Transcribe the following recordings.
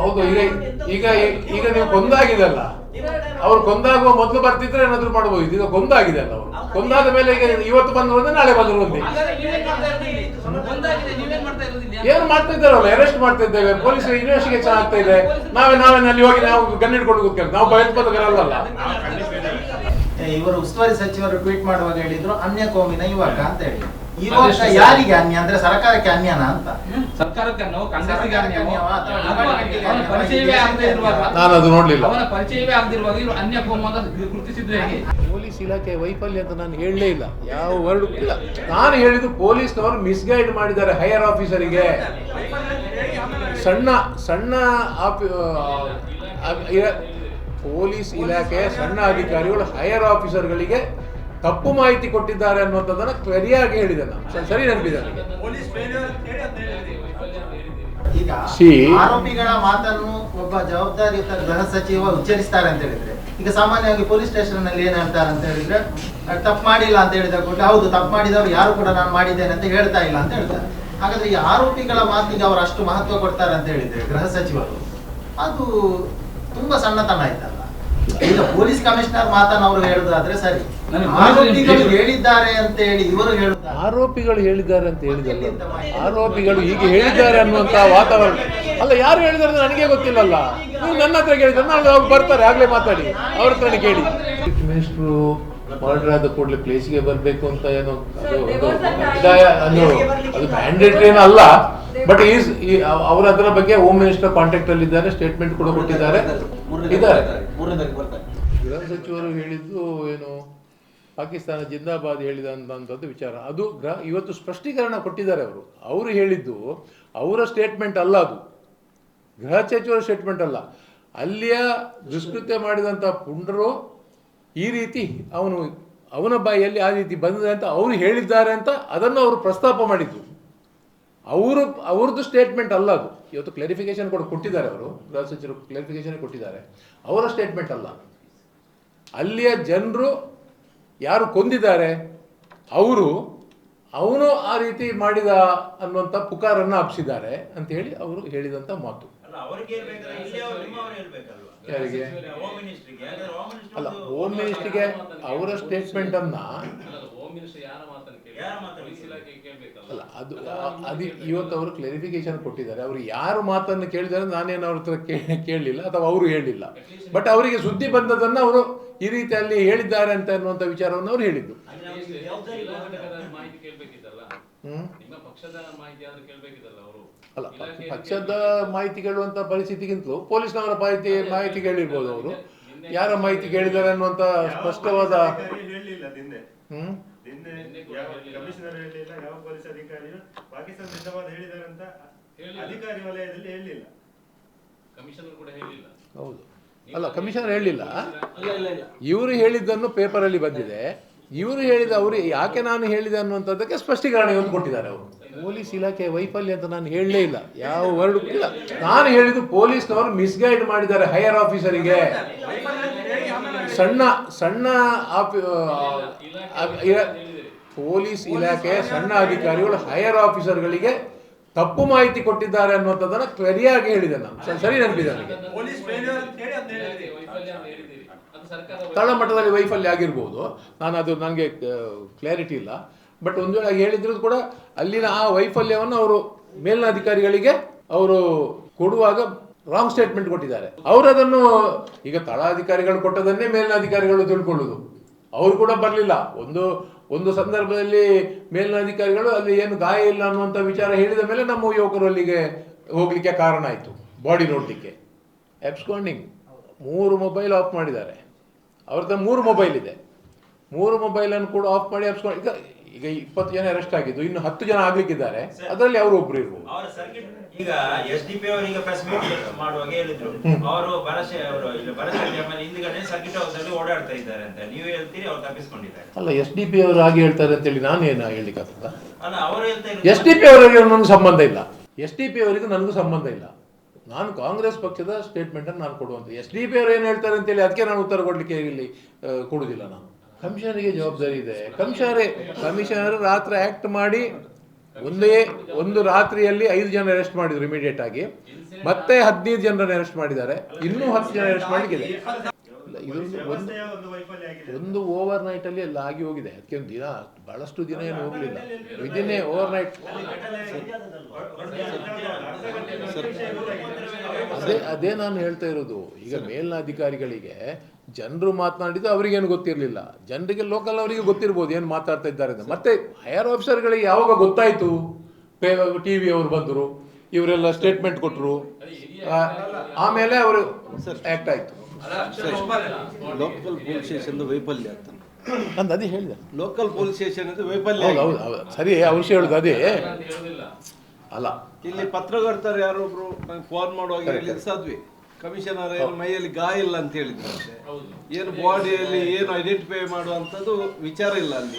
ಹೌದು ಈಗ ಈಗ ಈಗ ನೀವು ಕೊಂದಾಗಿದಲ್ಲ. ಅವ್ರು ಕೊಂದಾಗುವ ಮೊದಲು ಬರ್ತಿದ್ರೆ ಏನಾದ್ರು ಮಾಡಬಹುದು ಈಗ ಕೊಂದಾಗಿದೆ ಅಲ್ಲ ಅವರು ಕೊಂದಾದ ಮೇಲೆ ಈಗ ಇವತ್ತು ಬಂದ್ರು ಅಂದ್ರೆ ನಾಳೆ ಬಂದ್ರು ಒಂದೇ ಏನ್ ಮಾಡ್ತಾ ಇರೋದು ಇಲ್ಲಿ? ಒಂದಾಗಿದೆ, ನೀವೇನ್ ಮಾಡ್ತಾ ಇರೋದು ಏನು ಮಾಡ್ತಾ ಇದ್ದಾರಲ್ಲ? ಅರೆಸ್ಟ್ ಮಾಡ್ತಾ ಇದ್ದೇವೆ. ಪೊಲೀಸ್ ಇನ್ವೆಸ್ಟಿಗೇಷನ್ ಆಗ್ತಾ ಇದೆ. ನಾವೇ ನಾವೇ ಅಲ್ಲಿ ಹೋಗಿ ನಾವು ಗನ್ ಹಿಡ್ಕೊಂಡು ಕೂತ್ಕೊಂಡು ನಾವು ಭಯೋತ್ಪಾದಕರಲ್ಲ. ಏ, ಇವರು ಉಸ್ತುವಾರಿ ಸಚಿವರು ಟ್ವೀಟ್ ಮಾಡುವಾಗ ಹೇಳಿದ್ರು ಅನ್ಯ ಕೋಮಿನ ಯುವಕ ಅಂತ ಹೇಳಿ. ಯುವಕ ಯಾರಿಗೆ ಅನ್ಯ? ಅಂದ್ರೆ ಸರ್ಕಾರಕ್ಕೆ ಅನ್ಯನ ಅಂತ? ಸರ್ಕಾರಕ್ಕೆ ಅನ್ನೋ ಕಾಂಗ್ರೆಸ್ಗೆ ಅನ್ಯವಾ? ಅವನ ಪರಿಚಯವೇ ಆಗದೆ ಇರುವಾಗ. ನಾನು ಅದು ನೋಡ್ಲಿಲ್ಲ. ಅವನ ಪರಿಚಯವೇ ಆಗದಿರುವಾಗ ಇವರು ಅನ್ಯ ಕೋಮ ಅಂತ ಗುರುತಿಸಿದ್ರೆ ಹೇಗೆ? ಪೊಲೀಸ್ ಇಲಾಖೆ ವೈಫಲ್ಯ ಅಂತ ನಾನು ಹೇಳಲೇ ಇಲ್ಲ. ಯಾವ ವರ್ಡ್ ಇಲ್ಲ. ನಾನು ಹೇಳಿದ್ದು ಪೊಲೀಸ್ನವರು ಮಿಸ್ಗೈಡ್ ಮಾಡಿದ್ದಾರೆ ಹೈಯರ್ ಆಫೀಸರಿಗೆ. ಸಣ್ಣ ಸಣ್ಣ ಆಫಿ- ಪೊಲೀಸ್ ಇಲಾಖೆ ಸಣ್ಣ ಅಧಿಕಾರಿಗಳು ಹೈಯರ್ ಆಫೀಸರ್ಗಳಿಗೆ ತಪ್ಪು ಮಾಹಿತಿ ಕೊಟ್ಟಿದ್ದಾರೆ ಅನ್ನುವಂಥದ್ದನ್ನು ಸರಿಯಾಗಿ ಹೇಳಿದೆ ನಾನು. ಸರಿ ನೆನಪಿದೆ ಈಗ ಆರೋಪಿಗಳ ಮಾತನ್ನು ಒಬ್ಬ ಜವಾಬ್ದಾರಿಯುತ ಗೃಹ ಸಚಿವ ಉಚ್ಚರಿಸ್ತಾರೆ ಅಂತ ಹೇಳಿದ್ರೆ ಈಗ ಸಾಮಾನ್ಯವಾಗಿ ಪೊಲೀಸ್ ಸ್ಟೇಷನ್ನಲ್ಲಿ ಏನ್ ಹೇಳ್ತಾರೆ ಅಂತ ಹೇಳಿದ್ರೆ ತಪ್ಪು ಮಾಡಿಲ್ಲ ಅಂತ ಹೇಳಿದ ಕೂಡ ಹೌದು ತಪ್ಪು ಮಾಡಿದವರು ಯಾರು ಕೂಡ ನಾನು ಮಾಡಿದ್ದೇನೆ ಅಂತ ಹೇಳ್ತಾ ಇಲ್ಲ ಅಂತ ಹೇಳ್ತಾರೆ. ಹಾಗಾದ್ರೆ ಈ ಆರೋಪಿಗಳ ಮಾತಿಗೆ ಅವರು ಅಷ್ಟು ಮಹತ್ವ ಕೊಡ್ತಾರೆ ಅಂತ ಹೇಳಿದ್ರೆ ಗೃಹ ಸಚಿವರು ಅದು ತುಂಬಾ ಸಣ್ಣತನ ಆಯ್ತಲ್ಲ. ಈಗ ಪೊಲೀಸ್ ಕಮಿಷನರ್ ಮಾತನ್ನು ಅವರು ಹೇಳುದಾದ್ರೆ ಸರಿ ಹೇಳಿದ್ದಾರೆ ಅಂತ ಹೇಳಿ ಇವರು ಹೇಳುತ್ತಾರೆ. ಆರೋಪಿಗಳು ಹೇಳಿದ್ದಾರೆ ಅಂತ ಹೇಳಿದಲ್ಲ. ಆರೋಪಿಗಳು ಹೀಗೆ ಹೇಳಿದ್ದಾರೆ ಅನ್ನುವಂತ ವಾತಾವರಣ. ಅಲ್ಲ ಯಾರು ಹೇಳಿದಾರೆ ನನಗೆ ಗೊತ್ತಿಲ್ಲಲ್ಲ. ನೀವು ನನ್ನ ಹತ್ರ ಕೇಳಿದ್ರೆ ನಾಳೆ ಅವ್ರು ಬರ್ತಾರೆ ಆಗ್ಲೇ ಮಾತಾಡಿ. ಅವ್ರ ಹತ್ರ ಕೇಳಿ. ಮಿನಿಸ್ಟ್ರು ಮರ್ಡರ್ ಆದ ಕೂಡಲೇ ಪ್ಲೇಸ್ಗೆ ಬರಬೇಕು ಅಂತ ಏನೋ ಅದು ಒಂದು ಕಡ್ಡಾಯ ಅದು ಅದು ಮ್ಯಾಂಡೇಟ್ರಿ ಏನೂ ಅಲ್ಲ ಬಟ್ ಈಸ್ ಅವರ ಅದರ ಬಗ್ಗೆ ಹೋಮ್ ಮಿನಿಸ್ಟರ್ ಕಾಂಟ್ಯಾಕ್ಟ್ ಅಲ್ಲಿ ಇದ್ದಾರೆ ಸ್ಟೇಟ್ಮೆಂಟ್ ಕೂಡ ಕೊಟ್ಟಿದ್ದಾರೆ. ಇದ್ದಾರೆ. ಗೃಹ ಸಚಿವರು ಹೇಳಿದ್ದು ಏನು? ಪಾಕಿಸ್ತಾನ ಜಿಂದಾಬಾದ್ ಹೇಳಿದಂಥದ್ದು ವಿಚಾರ. ಅದು ಗ್ರಹ ಇವತ್ತು ಸ್ಪಷ್ಟೀಕರಣ ಕೊಟ್ಟಿದ್ದಾರೆ ಅವರು. ಅವರು ಹೇಳಿದ್ದು ಅವರ ಸ್ಟೇಟ್ಮೆಂಟ್ ಅಲ್ಲ ಅದು. ಗೃಹ ಸಚಿವರ ಸ್ಟೇಟ್ಮೆಂಟ್ ಅಲ್ಲ. ಅಲ್ಲಿಯ ದುಷ್ಕೃತ್ಯ ಮಾಡಿದಂಥ ಪುಂಡರು ಈ ರೀತಿ ಅವನು, ಅವನ ಬಾಯಲ್ಲಿ ಆ ರೀತಿ ಬಂದಿದೆ ಅಂತ ಅವರು ಹೇಳಿದ್ದಾರೆ ಅಂತ ಅದನ್ನು ಅವರು ಪ್ರಸ್ತಾಪ ಮಾಡಿದ್ದು. ಅವರು, ಅವ್ರದ್ದು ಸ್ಟೇಟ್ಮೆಂಟ್ ಅಲ್ಲ ಅದು. ಇವತ್ತು ಕ್ಲಾರಿಫಿಕೇಶನ್ ಕೂಡ ಕೊಟ್ಟಿದ್ದಾರೆ ಅವರು. ಗೃಹ ಸಚಿವರು ಕ್ಲಾರಿಫಿಕೇಶನ್ ಕೊಟ್ಟಿದ್ದಾರೆ. ಅವರ ಸ್ಟೇಟ್ಮೆಂಟ್ ಅಲ್ಲ. ಅಲ್ಲಿಯ ಜನರು ಯಾರು ಕೊಂದಿದ್ದಾರೆ? ಅವರು ಅವನು ಆ ರೀತಿ ಮಾಡಿದ ಅನ್ನುವಂಥ ಪುಕಾರನ್ನು ಹಬ್ಸಿದ್ದಾರೆ ಅಂತ ಹೇಳಿ ಅವರು ಹೇಳಿದಂಥ ಮಾತು. ಅಲ್ಲ ಅವ್ರಿಗೆ ಇರ್ಬೇಕಾದ್ರೆ ಇಲ್ಲಿ ಅವ್ರು ನಿಮ್ಮವ್ರು ಹೇಳ್ಬೇಕಲ್ವಾ? ಯಾರಿಗೆ? ಅಲ್ಲ ಹೋಮ್ ಮಿನಿಸ್ಟ್ರಿಗೆ ಅವರ ಸ್ಟೇಟ್ಮೆಂಟ್ ಅನ್ನ ಅಲ್ಲ ಅದು ಅದು ಇವತ್ತು ಅವರು ಕ್ಲಾರಿಫಿಕೇಶನ್ ಕೊಟ್ಟಿದ್ದಾರೆ. ಅವರು ಯಾರು ಮಾತನ್ನು ಕೇಳಿದ್ದಾರೆ ನಾನೇನು ಅವ್ರ ಹತ್ರ ಕೇಳಲಿಲ್ಲ ಅಥವಾ ಅವರು ಹೇಳಿಲ್ಲ. ಬಟ್ ಅವರಿಗೆ ಸುದ್ದಿ ಬಂದದನ್ನ ಅವರು ಈ ರೀತಿಯಲ್ಲಿ ಹೇಳಿದ್ದಾರೆ ಅಂತ ಅನ್ನುವಂಥ ವಿಚಾರವನ್ನು ಅವರು ಹೇಳಿದ್ದು. ಅಲ್ಲಿ ಪಕ್ಷದ ಮಾಹಿತಿ ಕೇಳುವಂತ ಪರಿಸ್ಥಿತಿಗಿಂತಲೂ ಪೊಲೀಸ್ನವರ ಮಾಹಿತಿ ಮಾಹಿತಿ ಕೇಳಿರ್ಬೋದು ಅವರು. ಯಾರ ಮಾಹಿತಿ ಕೇಳಿದ್ದಾರೆ ಅನ್ನುವಂತ ಸ್ಪಷ್ಟವಾದ ಹ್ಮ್. ಅಧಿಕಾರಿ ವಲಯದಲ್ಲಿ ಹೇಳಲಿಲ್ಲ ಕಮಿಷನರ್ ಕೂಡ ಹೇಳಿಲ್ಲ. ಹೌದು. ಅಲ್ಲ ಕಮಿಷನರ್ ಹೇಳಿಲ್ಲ? ಇವರು ಹೇಳಿದ್ದನ್ನು ಪೇಪರಲ್ಲಿ ಬಂದಿದೆ. ಇವರು ಹೇಳಿದ ಅವರು ಯಾಕೆ ನಾನು ಹೇಳಿದೆ ಅನ್ನುವಂಥದ್ದಕ್ಕೆ ಸ್ಪಷ್ಟೀಕರಣ ಒಂದು ಕೊಟ್ಟಿದ್ದಾರೆ ಅವರು. ಪೊಲೀಸ್ ಇಲಾಖೆ ವೈಫಲ್ಯ ಅಂತ ನಾನು ಹೇಳಲೇ ಇಲ್ಲ. ಯಾವ ವರ್ಡ್ ಇಲ್ಲ. ನಾನು ಹೇಳಿದ್ದು ಪೊಲೀಸ್ನವರು ಮಿಸ್ಗೈಡ್ ಮಾಡಿದ್ದಾರೆ ಹೈಯರ್ ಆಫೀಸರಿಗೆ. ಸಣ್ಣ ಸಣ್ಣ ಪೊಲೀಸ್ ಇಲಾಖೆ ಸಣ್ಣ ಅಧಿಕಾರಿಗಳು ಹೈಯರ್ ಆಫೀಸರ್ಗಳಿಗೆ ತಪ್ಪು ಮಾಹಿತಿ ಕೊಟ್ಟಿದ್ದಾರೆ ಅನ್ನುವಂಥದ್ದನ್ನು ಸರಿಯಾಗಿ ಹೇಳಿದೆ ನಾನು. ಸರಿ ನೆನಪಿದೆ ನನಗೆ. ತಳಮಟ್ಟದಲ್ಲಿ ವೈಫಲ್ಯ ಆಗಿರ್ಬೋದು. ನಾನು ಅದು ನನಗೆ ಕ್ಲಾರಿಟಿ ಇಲ್ಲ. ಬಟ್ ಒಂದು ವೇಳೆ ಹೇಳಿದ್ರು ಕೂಡ ಅಲ್ಲಿನ ಆ ವೈಫಲ್ಯವನ್ನು ಅವರು ಮೇಲಿನ ಅಧಿಕಾರಿಗಳಿಗೆ ಅವರು ಕೊಡುವಾಗ ರಾಂಗ್ ಸ್ಟೇಟ್ಮೆಂಟ್ ಕೊಟ್ಟಿದ್ದಾರೆ. ಅವರದನ್ನು ಈಗ ತಳ ಅಧಿಕಾರಿಗಳು ಕೊಟ್ಟದನ್ನೇ ಮೇಲಿನ ಅಧಿಕಾರಿಗಳು ತಿಳ್ಕೊಳ್ಳುದು. ಅವರು ಕೂಡ ಬರಲಿಲ್ಲ. ಒಂದು ಒಂದು ಸಂದರ್ಭದಲ್ಲಿ ಮೇಲಿನ ಅಧಿಕಾರಿಗಳು ಅಲ್ಲಿ ಏನು ಗಾಯ ಇಲ್ಲ ಅನ್ನುವಂಥ ವಿಚಾರ ಹೇಳಿದ ಮೇಲೆ ನಮ್ಮ ಯುವಕರು ಅಲ್ಲಿಗೆ ಹೋಗ್ಲಿಕ್ಕೆ ಕಾರಣ ಆಯಿತು, ಬಾಡಿ ನೋಡಲಿಕ್ಕೆ. ಎಬ್ಸ್ಕೊಂಡಿಂಗ್ ಮೂರು ಮೊಬೈಲ್ ಆಫ್ ಮಾಡಿದ್ದಾರೆ. ಅವ್ರ ಮೂರು ಮೊಬೈಲ್ ಇದೆ. ಮೂರು ಮೊಬೈಲನ್ನು ಕೂಡ ಆಫ್ ಮಾಡಿ ಎಬ್ಸ್ಕೊಂಡು ಈಗ ಇಪ್ಪತ್ತು ಜನ ಅರೆಸ್ಟ್ ಆಗಿದ್ದು ಇನ್ನು ಹತ್ತು ಜನ ಆಗ್ಲಿಕ್ಕಿದ್ದಾರೆ. ಅದರಲ್ಲಿ ಅವರು ಒಬ್ರು ಇರ್ಬೋದು ಈಗ ಎಸ್ ಡಿ ಪಿ ಈಗ ಪ್ರೆಸ್ ಮೀಟ್ ಮಾಡುವಾಗ ಹೇಳಿದ್ರು. ಅವರು ಬರಶೆ ಅವರು ಇಲ್ಲಿ ಬರಶೆಟ್ಟಿ ಆಮೇಲೆ ಹಿಂದ್ಗಡೆ ಸರ್ಕಿಟ್ ಹೌಸ್ ಅಲ್ಲಿ ಓಡಾಡ್ತಾ ಇದ್ದಾರೆ ಅಂತ ನೀವು ಹೇಳ್ತೀರಿ ಅವ್ರು ತಪ್ಪಿಸ್ಕೊಂಡಿದ್ದಾರೆ. ಅಲ್ಲ ಎಸ್ ಡಿ ಪಿ ಅವರು ಹಾಗೆ ಹೇಳ್ತಾರೆ ಅಂತೇಳಿ ನಾನೇನು ಹೇಳಲಿಕ್ಕಾಗ್ತದ ಅಲ್ಲ ಅವರು ಹೇಳ್ತಾ ಎಸ್ ಡಿ ಪಿ ಅವರಿಗೆ ನನಗೆ ಸಂಬಂಧ ಇಲ್ಲ. ಎಸ್ ಡಿ ಪಿ ಅವರಿಗೂ ನನಗೂ ಸಂಬಂಧ ಇಲ್ಲ. ನಾನು ಕಾಂಗ್ರೆಸ್ ಪಕ್ಷದ ಸ್ಟೇಟ್ಮೆಂಟನ್ನು ನಾನು ಕೊಡುವಂಥ ಎಸ್ ಡಿ ಪಿ ಅವರು ಏನು ಹೇಳ್ತಾರೆ ಅಂತೇಳಿ ಅದಕ್ಕೆ ನಾನು ಉತ್ತರ ಕೊಡಲಿಕ್ಕೆ ಇಲ್ಲಿ ಕೊಡುದಿಲ್ಲ ಕೊಡುವುದಿಲ್ಲ ನಾನು. ಕಮಿಷನರಿಗೆ ಜವಾಬ್ದಾರಿ ಇದೆ. ಕಮಿಷನರೇ, ಕಮಿಷನರ್ ರಾತ್ರಿ ಆ್ಯಕ್ಟ್ ಮಾಡಿ ಒಂದೇ ಒಂದು ರಾತ್ರಿಯಲ್ಲಿ ಐದು ಜನ ಅರೆಸ್ಟ್ ಮಾಡಿದ್ರು ಇಮಿಡಿಯೇಟ್ ಆಗಿ. ಮತ್ತೆ ಹದಿನೈದು ಜನರನ್ನು ಅರೆಸ್ಟ್ ಮಾಡಿದ್ದಾರೆ. ಇನ್ನೂ ಹತ್ತು ಜನ ಅರೆಸ್ಟ್ ಮಾಡಿದೆ ಒಂದು ಒಂದು ಓವರ್ ನೈಟ್ ಅಲ್ಲಿ ಎಲ್ಲ ಆಗಿ ಹೋಗಿದೆ. ಅದಕ್ಕೆ ಒಂದು ದಿನ, ಬಹಳಷ್ಟು ದಿನ ಏನು ಹೋಗಲಿಲ್ಲ. ವಿದಿನ್ ಓವರ್ ನೈಟ್ ಅದೇ ಅದೇ ನಾನು ಹೇಳ್ತಾ ಇರೋದು. ಈಗ ಮೇಲಿನ ಅಧಿಕಾರಿಗಳಿಗೆ ಜನರು ಮಾತನಾಡಿದ್ದು ಅವರಿಗೇನು ಗೊತ್ತಿರಲಿಲ್ಲ. ಜನರಿಗೆ ಲೋಕಲ್ ಅವರಿಗೆ ಗೊತ್ತಿರ್ಬೋದು ಏನು ಮಾತಾಡ್ತಾ ಇದ್ದಾರೆ ಅಂತ. ಮತ್ತೆ ಹೈಯರ್ ಆಫೀಸರ್ಗಳಿಗೆ ಯಾವಾಗ ಗೊತ್ತಾಯಿತು? ಟಿ ವಿ ಅವರು ಬಂದರು ಇವರೆಲ್ಲ ಸ್ಟೇಟ್ಮೆಂಟ್ ಕೊಟ್ಟರು ಆಮೇಲೆ ಅವರು ಆಕ್ಟ್ ಆಯಿತು. ಲೋಕಲ್ ಪೊಲೀಸ್ ಸ್ಟೇಷನ್ ವೈಫಲ್ಯ ಅಂತ. ಅಂತ ಅದೇ ಹೇಳಿದೆ. ಲೋಕಲ್ ಪೊಲೀಸ್ ಸ್ಟೇಷನ್ ವೈಫಲ್ಯ. ಹೌದು ಸರಿ ಅವ್ರು ಹೇಳುದು ಅದೇ. ಅಲ್ಲ. ಇಲ್ಲಿ ಪತ್ರಕರ್ತರು ಯಾರೊಬ್ರು ಫೋನ್ ಮಾಡುವಾಗ ಸಾಧ್ವಿ ಕಮಿಷನರ್ ಏನು ಮೈಯಲ್ಲಿ ಗಾಯ ಇಲ್ಲ ಅಂತ ಹೇಳಿದ್ರಂತೆ ಹೌದು. ಏನು ಬಾಡಿಯಲ್ಲಿ ಏನು ಐಡೆಂಟಿಫೈ ಮಾಡುವಂಥದ್ದು ವಿಚಾರ ಇಲ್ಲ ಅಲ್ಲಿ.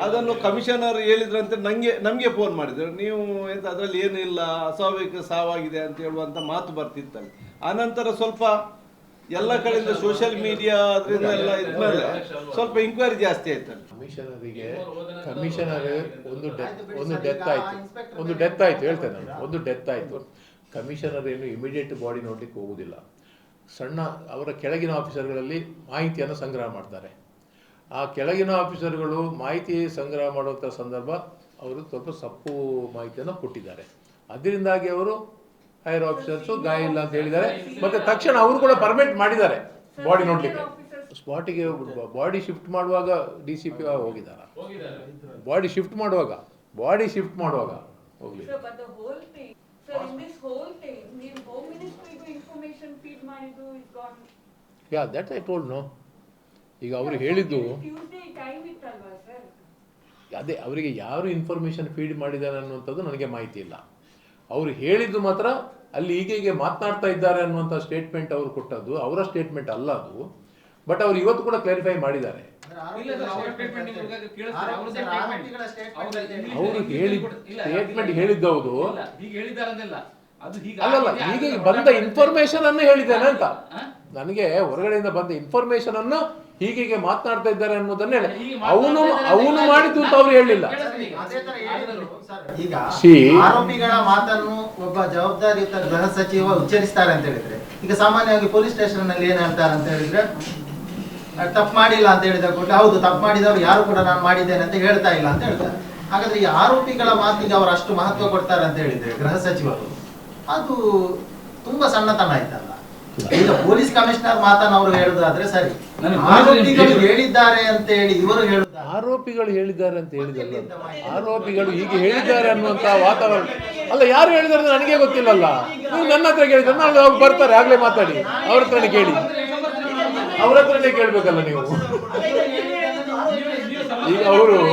ಅದನ್ನು ಕಮಿಷನರ್ ಹೇಳಿದ್ರಂತೆ ನಂಗೆ ನಮಗೆ ಫೋನ್ ಮಾಡಿದ್ರು. ನೀವು ಎಂತ ಅದರಲ್ಲಿ ಏನಿಲ್ಲ ಅಸ್ವಾಭಾವಿಕ ಸಾವಾಗಿದೆ ಅಂತ ಹೇಳುವಂತ ಮಾತು ಬರ್ತಿತ್ತಲ್ಲಿ. ಆನಂತರ ಸ್ವಲ್ಪ ಎಲ್ಲ ಕಡೆಯಿಂದ ಸೋಷಿಯಲ್ ಮೀಡಿಯಾ ಅದರಿಂದ ಎಲ್ಲ ಇದ್ಮೇಲೆ ಸ್ವಲ್ಪ ಇಂಕ್ವೈರಿ ಜಾಸ್ತಿ ಆಯ್ತು ಕಮಿಷನರಿಗೆ ಕಮಿಷನರ್ ಒಂದು ಡೆತ್ ಒಂದು ಡೆತ್ ಆಯ್ತು. ಒಂದು ಡೆತ್ ಆಯ್ತು ಹೇಳ್ತೇನೆ. ಒಂದು ಡೆತ್ ಆಯ್ತು. ಕಮಿಷನರ್ ಏನು ಇಮಿಡಿಯೇಟ್ ಬಾಡಿ ನೋಡ್ಲಿಕ್ಕೆ ಹೋಗುವುದಿಲ್ಲ ಸಣ್ಣ ಅವರ ಕೆಳಗಿನ ಆಫೀಸರ್ಗಳಲ್ಲಿ ಮಾಹಿತಿಯನ್ನು ಸಂಗ್ರಹ ಮಾಡ್ತಾರೆ. ಆ ಕೆಳಗಿನ ಆಫೀಸರ್ಗಳು ಮಾಹಿತಿ ಸಂಗ್ರಹ ಮಾಡುವಂಥ ಸಂದರ್ಭ ಅವರು ಸ್ವಲ್ಪ ಸಪ್ಪು ಮಾಹಿತಿಯನ್ನು ಕೊಟ್ಟಿದ್ದಾರೆ. ಅದರಿಂದಾಗಿ ಅವರು ಹೈಯರ್ ಆಫೀಸರ್ಸು ಗಾಯ ಇಲ್ಲ ಅಂತ ಹೇಳಿದ್ದಾರೆ. ಮತ್ತೆ ತಕ್ಷಣ ಅವರು ಕೂಡ ಪರ್ಮಿಟ್ ಮಾಡಿದ್ದಾರೆ ಬಾಡಿ ನೋಡ್ಲಿಕ್ಕೆ. ಸ್ಪಾಟಿಗೆ ಬಾಡಿ ಶಿಫ್ಟ್ ಮಾಡುವಾಗ ಡಿ ಸಿ ಪಿ ಹೋಗಿದ್ದಾರ. ಹೋಗಿದ್ದಾರೆ. ಬಾಡಿ ಶಿಫ್ಟ್ ಮಾಡುವಾಗ ಬಾಡಿ ಶಿಫ್ಟ್ ಮಾಡುವಾಗ ಹೋಗ್ಲಿ. Yeah that I told no ಈಗ ಅವರು ಹೇಳಿದ್ದು ಅದೇ ಅವರಿಗೆ ಯಾರು ಇನ್ಫಾರ್ಮೇಷನ್ ಫೀಡ್ ಮಾಡಿದ್ದಾರೆ ಅನ್ನುವಂಥದ್ದು ನನಗೆ ಮಾಹಿತಿ ಇಲ್ಲ. ಅವರು ಹೇಳಿದ್ದು ಮಾತ್ರ ಅಲ್ಲಿ ಈಗ ಹೀಗೆ ಮಾತನಾಡ್ತಾ ಇದ್ದಾರೆ ಅನ್ನುವಂಥ ಸ್ಟೇಟ್ಮೆಂಟ್ ಅವರು ಕೊಟ್ಟದ್ದು ಅವರ ಸ್ಟೇಟ್ಮೆಂಟ್ ಅಲ್ಲ ಅದು. ಬಟ್ ಅವರು ಇವತ್ತು ಕೂಡ ಕ್ಲಾರಿಫೈ ಮಾಡಿದ್ದಾರೆ. ಅವರ ಹೇಳಿ ಸ್ಟೇಟ್ಮೆಂಟ್ ಹೇಳಿದ್ದವರು. ಇಲ್ಲ, ಹೀಗೆ ಹೇಳಿದ್ದಾರೆ ಅದು ಹೀಗೆ ಅಲ್ಲಲ್ಲ ಆಗಿದೆ, ಹೀಗೆ ಆಗಿದೆ, ಬಂದ ಇನ್ಫಾರ್ಮೇಶನ್ ಅನ್ನು ಹೇಳಿದ್ದೇನೆ ಅಂತ? ನನಗೆ ಹೊರಗಡೆಯಿಂದ ಬಂದ ಇನ್ಫಾರ್ಮೇಶನ್ ಅನ್ನು ಹೀಗೆ ಮಾತನಾಡ್ತಾ ಇದ್ದಾರೆ ಅನ್ನೋದನ್ನ ಹೇಳಿ. ಅವನು ಅವನು ಮಾಡಿದ್ದು ಅಂತ ಅವ್ರು ಹೇಳಿಲ್ಲ. ಈಗ. ಅದೇ ತರ ಹೇಳಿದ್ರು. ಈಗ ಆರೋಪಿಗಳ ಮಾತನ್ನು ಒಬ್ಬ ಜವಾಬ್ದಾರಿಯುತ ಗೃಹ ಸಚಿವ ಉಚ್ಚರಿಸ್ತಾರೆ ಅಂತ ಹೇಳಿದ್ರೆ ಈಗ ಸಾಮಾನ್ಯವಾಗಿ ಪೊಲೀಸ್ ಸ್ಟೇಷನ್ನಲ್ಲಿ ಏನ್ ಹೇಳ್ತಾರೆ ಅಂತ ಹೇಳಿದ್ರೆ ತಪ್ಪು ಮಾಡಿಲ್ಲ ಅಂತ ಹೇಳಿದ ಕೂಡಲೇ ಹೌದು ತಪ್ಪು ಮಾಡಿದವರು ಯಾರು ಕೂಡ ನಾನು ಮಾಡಿದ್ದೇನೆ ಅಂತ ಹೇಳ್ತಾ ಇಲ್ಲ ಅಂತ ಹೇಳ್ತಾರೆ. ಹಾಗಾದ್ರೆ ಈ ಆರೋಪಿಗಳ ಮಾತಿಗೆ ಅವರು ಅಷ್ಟು ಮಹತ್ವ ಕೊಡ್ತಾರೆ ಅಂತ ಹೇಳಿದ್ರೆ ಗೃಹ ಸಚಿವರು ಅದು ತುಂಬಾ ಸಣ್ಣತನ ಆಯ್ತಲ್ಲ? ಈಗ ಪೊಲೀಸ್ ಕಮಿಷನರ್ ಮಾತನ್ನು ಅವರು ಹೇಳುದಾದ್ರೆ ಸರಿ. ನನಗೆ ಆರೋಪಿಗಳು ಹೇಳಿದ್ದಾರೆ ಅಂತ ಹೇಳಿ ಇವರು ಹೇಳುದ ಆರೋಪಿಗಳು ಹೇಳಿದ್ದಾರೆ ಅಂತ ಹೇಳಿದಲ್ಲ ಆರೋಪಿಗಳು ಹೀಗೆ ಹೇಳಿದ್ದಾರೆ ಅನ್ನುವಂತ ವಾತಾವರಣ. ಅಲ್ಲ ಯಾರು ಹೇಳಿದಾರೆ ನನಗೆ ಗೊತ್ತಿಲ್ಲಲ್ಲ. ನೀವು ನನ್ನ ಹತ್ರ ಕೇಳಿದ್ರೆ. ನಾನು ಅವ್ರು ಬರ್ತಾರೆ ಆಗ್ಲೇ ಮಾತಾಡಿ. ಅವ್ರ ಹತ್ರ ಕೇಳಿ. ಅವ್ರ ಹತ್ರನೇ ಕೇಳ್ಬೇಕಲ್ಲ ನೀವು. ಈಗ ಅವರು,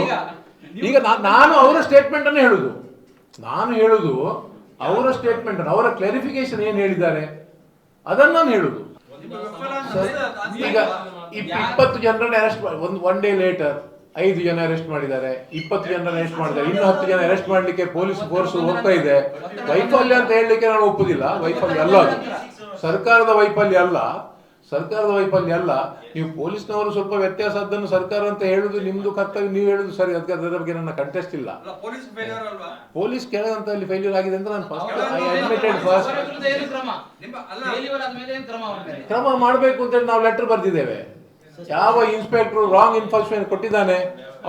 ಈಗ ನಾನು ಅವರ ಸ್ಟೇಟ್ಮೆಂಟ್ ಅನ್ನು ಹೇಳುದು. ನಾನು ಹೇಳುದು, ಅವರ ಸ್ಟೇಟ್ಮೆಂಟ್ ಅವರ ಕ್ಲಾರಿಫಿಕೇಶನ್ ಏನ್ ಹೇಳಿದ್ದಾರೆ, ಅದನ್ನ ನಾನು ಹೇಳುದು. ಈಗ ಇಪ್- ಇಪ್ಪತ್ತು ಜನರನ್ನ ಅರೆಸ್ಟ್ ಒಂದು ಒನ್ ಡೇ ಲೇಟರ್ ಐದು ಜನ ಅರೆಸ್ಟ್ ಮಾಡಿದ್ದಾರೆ, ಇಪ್ಪತ್ತು ಜನ ಅರೆಸ್ಟ್ ಮಾಡಿದ್ದಾರೆ, ಇನ್ನು ಹತ್ತು ಜನ ಅರೆಸ್ಟ್ ಮಾಡ್ಲಿಕ್ಕೆ ಪೊಲೀಸ್ ಫೋರ್ಸ್ ಹೋಗ್ತಾ ಇದೆ. ವೈಫಲ್ಯ ಅಂತ ಹೇಳಲಿಕ್ಕೆ ನಾನು ಒಪ್ಪುದಿಲ್ಲ, ವೈಫಲ್ಯ ಅಲ್ಲ ಅದು. ಸರ್ಕಾರದ ವೈಫಲ್ಯ ಅಲ್ಲ. ಸರ್ಕಾರದ ವೈಫಲ್ಯ ಅಲ್ಲ. ನೀವು ಪೊಲೀಸ್ನವರು ಸ್ವಲ್ಪ ವ್ಯತ್ಯಾಸ ಅದನ್ನು ಸರ್ಕಾರ ಅಂತ ಹೇಳುದು ನಿಮ್ದು ಕರ್ತವ್ಯ ನೀವು ಹೇಳುದು ಸರಿ. ಅದಕ್ಕೆ ಅದರ ಬಗ್ಗೆ ನನ್ನ ಕಂಟೆಸ್ಟ್ ಇಲ್ಲ. ಪೊಲೀಸ್ ಕೆಳಗಂತ ಅಲ್ಲಿ ಫೇಲ್ಯೂರ್ ಆಗಿದೆ ಅಂತ ನಾನು ಫಸ್ಟ್ ಐ ಅಡ್ಮಿಟೆಡ್ ಫಸ್ಟ್ ಕ್ರಮ? ನಿಮ್ಮ ಅಲ್ಲ. failure ಆದ್ಮೇಲೆ ಏನು ಕ್ರಮ ಅವ್ರ ಕ್ರಮ ಮಾಡಬೇಕು ಅಂತೇಳಿ ನಾವು ಲೆಟರ್ ಬರ್ದಿದ್ದೇವೆ. ಯಾವ ಇನ್ಸ್ಪೆಕ್ಟರ್ ರಾಂಗ್ ಇನ್ಫಾರ್ಮೇಶನ್ ಕೊಟ್ಟಿದ್ದಾನೆ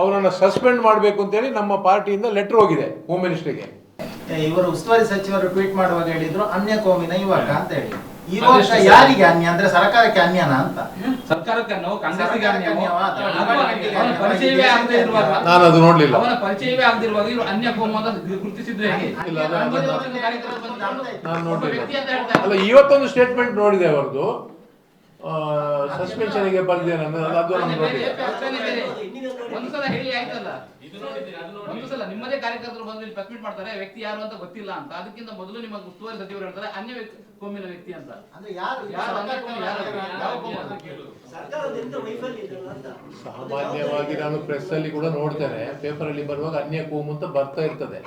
ಅವನನ್ನು ಸಸ್ಪೆಂಡ್ ಮಾಡಬೇಕು ಅಂತೇಳಿ ನಮ್ಮ ಪಾರ್ಟಿಯಿಂದ ಲೆಟರ್ ಹೋಗಿದೆ ಹೋಮ್ ಮಿನಿಸ್ಟ್ರಿಗೆ ಇವರು ಉಸ್ತುವಾರಿ ಸಚಿವರು ಟ್ವೀಟ್ ಮಾಡುವಾಗ ಹೇಳಿದ್ರು ಅನ್ಯ ಕೋಮಿನ ಯುವಕ ಅಂತ ಹೇಳಿ. ಯುವಕ ವರ್ಷ? ಯಾರಿಗೆ ಅನ್ಯ ಅಂದ್ರೆ ಸರ್ಕಾರಕ್ಕೆ ಅನ್ಯನ ಅಂತ? ಸರ್ಕಾರಕ್ಕೆ. ಅನ್ಯಾಯ ಅಥವಾ ಅಥವಾ ಅವನ ಪರಿಚಯವೇ ಆಗದೆ ಇರುವಾಗ ನಾನು ಅದು ನೋಡ್ಲಿಲ್ಲ. ಅವನ ಪರಿಚಯವೇ ಆಗದಿರುವಾಗ ಇವರು ಅನ್ಯ ಕೋಮ ಅಂತ ಗುರುತಿಸಿದ್ರೆ ಹೇಗೆ? ನಾನು ನೋಡ್ಲಿಲ್ಲ. ಅಲ್ಲ ಇವತ್ತೊಂದು ಸ್ಟೇಟ್ಮೆಂಟ್ ನೋಡಿದೆ ಅವರದು ಸಸ್ಪೆನ್ಷನ್ಗೆ ಅನ್ನೋದು ಅದು ನಾನು ನೋಡಿಲ್ಲ. ಒಂದು ಸಲ ಹೇಳಿ ಆಯ್ತಲ್ಲ? ಒಂದು ಸಲ ನಿಮ್ಮದೇ ಕಾರ್ಯಕರ್ತರು ಬಂದು ಇಲ್ಲಿ ಪ್ರೆಸ್ಮೀಟ್ ಮಾಡ್ತಾರೆ ವ್ಯಕ್ತಿ ಯಾರು ಅಂತ ಗೊತ್ತಿಲ್ಲ ಅಂತ. ಅದಕ್ಕಿಂತ ಮೊದಲು ನಿಮ್ಮ ಉಸ್ತುವಾರಿ ಸಚಿವರು ಹೇಳ್ತಾರೆ ಅನ್ಯ ವ್ಯಕ್ತಿ ಕೋಮಿನ ವ್ಯಕ್ತಿ ಅಂತ? ಸಾಮಾನ್ಯವಾಗಿ ನಾನು ಪ್ರೆಸ್ ಅಲ್ಲಿ ಕೂಡ ನೋಡ್ತೇನೆ ಪೇಪರ್ ಅಲ್ಲಿ ಬರುವಾಗ ಅನ್ಯ ಕೋಮು ಅಂತ ಬರ್ತಾ ಇರ್ತದೆ.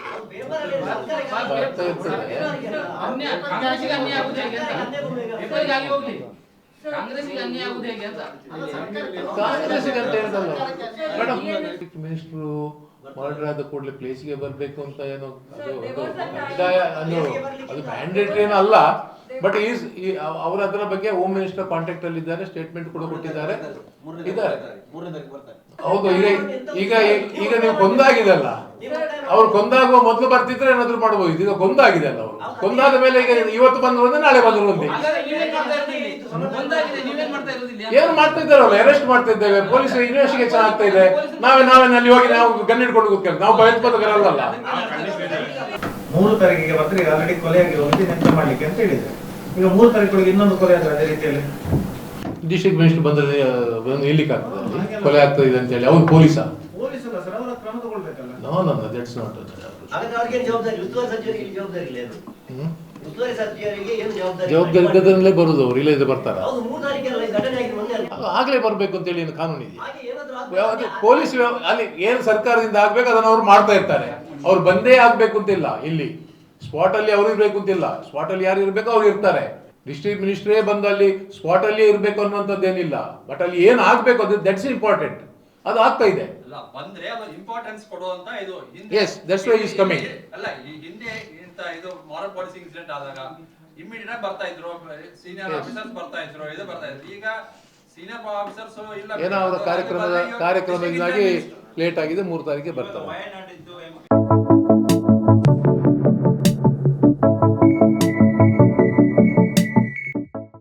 ಬರ್ತಾ ಇರ್ತದೆ. ಹೇಗೆ ಅಂತ? ಹೇಳಿದಲ್ಲ ಮೇಡಮ್ ಮಿನಿಸ್ಟ್ರು ಮರ್ಡರ್ ಆದ ಕೂಡಲೇ ಪ್ಲೇಸ್ಗೆ ಬರಬೇಕು ಅಂತ ಏನೋ ಅದು ಅದು ಮ್ಯಾಂಡೇಟ್ರಿ ಏನೂ ಅಲ್ಲ ಬಟ್ ಈಸ್ ಅವರ ಅದರ ಬಗ್ಗೆ ಹೋಮ್ ಮಿನಿಸ್ಟರ್ ಕಾಂಟ್ಯಾಕ್ಟ್ ಅಲ್ಲಿ ಇದ್ದಾರೆ ಸ್ಟೇಟ್ಮೆಂಟ್ ಕೂಡ ಕೊಟ್ಟಿದ್ದಾರೆ. ಇದ್ದಾರೆ. ಹೌದು ಈಗ ಈಗ ಈಗ ನೀವು ಕೊಂದಾಗಿದೆಲ್ಲ. ಅವ್ರು ಕೊಂದಾಗುವ ಮೊದಲು ಬರ್ತಿದ್ರೆ ಏನಾದ್ರು ಮಾಡಬಹುದು ಈಗ ಕೊಂದಾಗಿದೆ ಅಲ್ಲ ಅವರು ಕೊಂದಾದ ಮೇಲೆ ಈಗ ಇವತ್ತು ಬಂದ್ರು ಅಂದ್ರೆ ನಾಳೆ ಬಂದ್ರು ಇಲ್ಲಿ? ಏನು ಮಾಡ್ತಾ ಇದ್ದಾರಲ್ಲ ಅರೆಸ್ಟ್ ಮಾಡ್ತಾ ಇದ್ದೇವೆ. ಪೊಲೀಸ್ ಇನ್ವೆಸ್ಟಿಗೇಷನ್ ಆಗ್ತಾ ಇದೆ. ನಾವೇ ನಾವೇ ಅಲ್ಲಿ ಹೋಗಿ ನಾವು ಗನ್ ಹಿಡ್ಕೊಂಡು ಕೂತ್ಕೊಂಡು ನಾವು ಭಯೋತ್ಪಾದಕರಲ್ಲ ಮೂರು ತಾರೀಕಿಗೆ ಮಾತ್ರ ಈಗ ಕೊಲೆ ಆಗಿರುವಂತೆ ನೆನಪು ಮಾಡ್ಲಿಕ್ಕೆ ಅಂತ ಹೇಳಿದ್ರೆ. ಈಗ ಮೂರು ತಾರೀಕು ಇನ್ನೊಂದು ಕೊಲೆ ಆದ್ರೆ ಅದೇ ರೀತಿಯಲ್ಲಿ? ಡಿಸ್ಟ್ರಿಕ್ಟ್ ಮಿನಿಸ್ಟರ್ ಬಂದ್ರೆ ಬಂದು ನಿಲ್ಲಿಕ್ಕೆ ಆಗ್ತದೆ ಕೊಲೆ ಆಗ್ತದೆ ಇದೆ ಅಂತ ಹೇಳಿ. ಅವ್ರು ಪೊಲೀಸ. ಪೊಲೀಸ್ ಅಲ್ಲ ಸರ್ ಅವರ ಕ್ರಮ ತಗೊಳ್ಬೇಕಲ್ಲ? ನೋ ನೋ ದಟ್ಸ್ ನಾಟ್ ಹಾಗಾದ್ರೆ ಅವ್ರಿಗೆ ಏನು ಜವಾಬ್ದಾರಿ? ಬರುದು ಅವ್ರು ಇಲ್ಲದೆ ಬರ್ತಾರ. ಆಗ್ಲೇ ಬರ್ಬೇಕು ಅಂತ ಹೇಳಿ ಕಾನೂನು ಇದೆ ಪೊಲೀಸ್ ಅಲ್ಲಿ ಏನ್ ಸರ್ಕಾರದಿಂದ ಆಗ್ಬೇಕು ಅದನ್ನ ಅವ್ರು ಮಾಡ್ತಾ ಇರ್ತಾರೆ. ಅವ್ರು ಬಂದೇ ಆಗ್ಬೇಕು ಅಂತಿಲ್ಲ ಇಲ್ಲಿ ಸ್ಪಾಟ್ ಅಲ್ಲಿ ಅವ್ರು ಇರ್ಬೇಕು ಅಂತಿಲ್ಲ ಸ್ಪಾಟ್ ಅಲ್ಲಿ ಯಾರು ಇರ್ಬೇಕು ಅವ್ರು ಇರ್ತಾರೆ. ಡಿಸ್ಟ್ರಿಕ್ಟ್ ಮಿನಿಸ್ಟ್ರೇ ಬಂದು ಅಲ್ಲಿ ಸ್ಪಾಟ್ ಅಲ್ಲಿ ಇರ್ಬೇಕು ಅನ್ನುವಂಥದ್ದು ಏನಿಲ್ಲ ಬಟ್ ಅಲ್ಲಿ ಏನ್ ಆಗ್ಬೇಕು ಅದು ದಟ್ಸ್ ಇಂಪಾರ್ಟೆಂಟ್ ಅದು ಆಗ್ತಾ ಇದೆ. ಅಲ್ಲ ಬಂದ್ರೆ ಅದು ಇಂಪಾರ್ಟೆನ್ಸ್ ಕೊಡುವಂತ ಇದು yes that's why is coming. ಅಲ್ಲ ಹಿಂದೆ ಇಂತ ಇದು ಮಾರಲ್ ಪಾಲಿಸಿ ಇನ್ಸಿಡೆಂಟ್ ಆದಾಗ ಇಮಿಡಿಯೇಟ್ ಆಗಿ ಬರ್ತಾ ಇದ್ರು ಸೀನಿಯರ್. ಆಫೀಸರ್ಸ್ ಬರ್ತಾ ಇದ್ರು ಇದು ಬರ್ತಾ ಇದ್ರು. ಈಗ ಸೀನಿಯರ್ ಆಫೀಸರ್ಸ್ ಇಲ್ಲ. ಏನೋ ಅವರ ಕಾರ್ಯಕ್ರಮದ ಕಾರ್ಯಕ್ರಮದಿಂದಾಗಿ ಲೇಟ್ ಆಗಿದೆ. ಮೂರು ತಾರೀಕಿಗೆ ಬರ್ತಾರೆ.